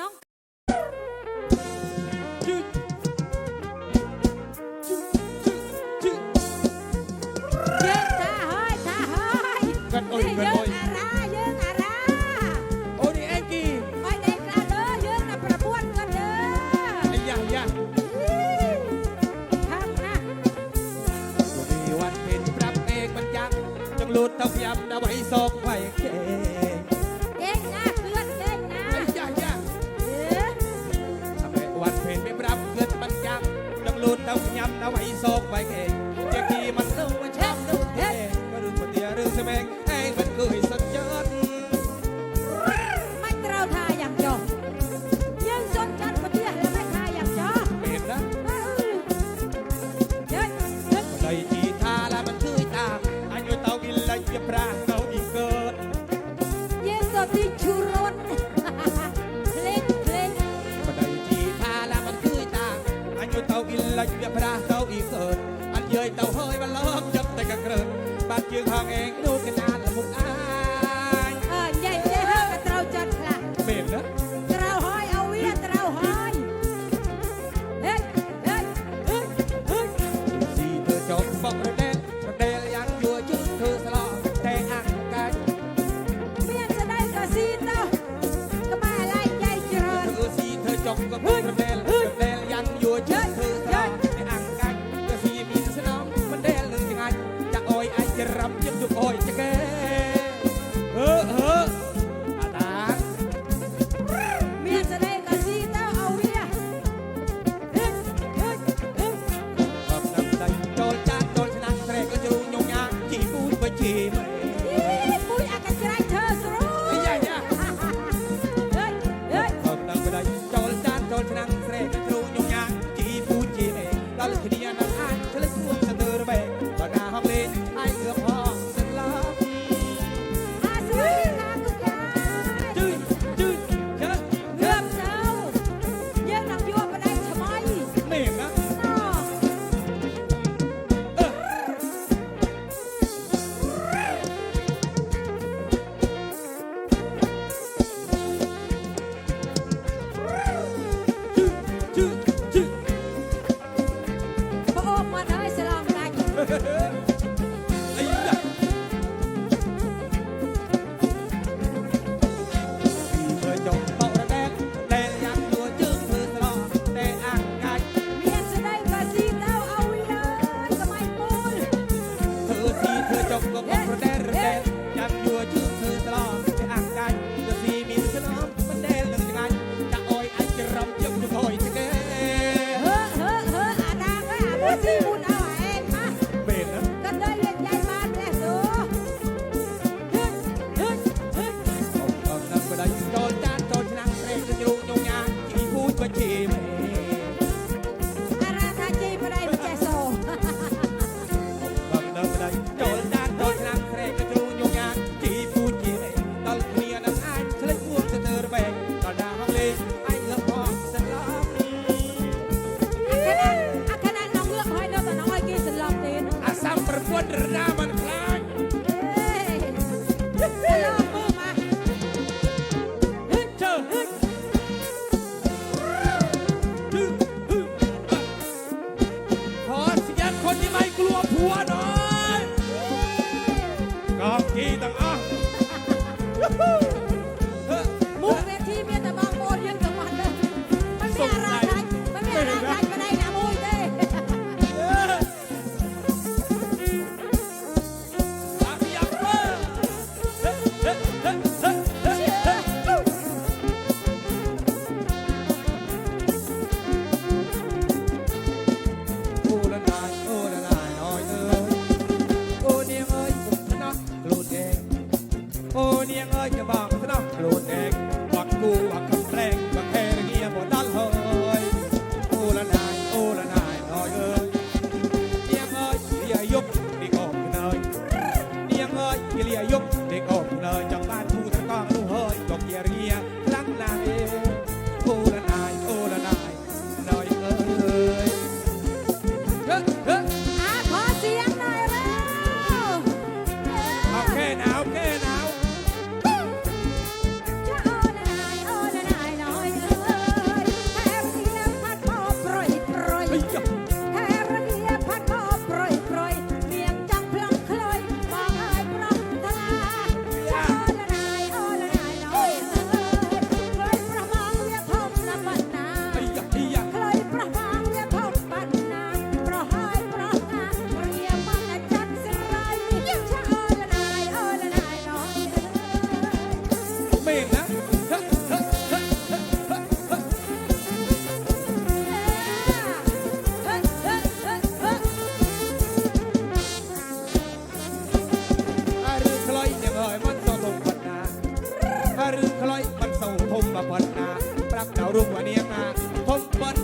น้ เอง Ơi, 妈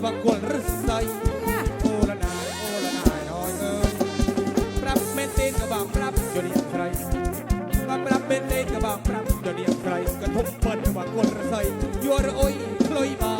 มเปิ้นบังกวลรึใสโอละนายโอละนายน้อยเอ้ยปรับเมนตีนกระบังปรับจนเนียงใครก็ปรับเมนตีนกระบังปรับจนเนียงใครกระทบเปิ้นบังกวลรึใสยัวระโอยคลอยมา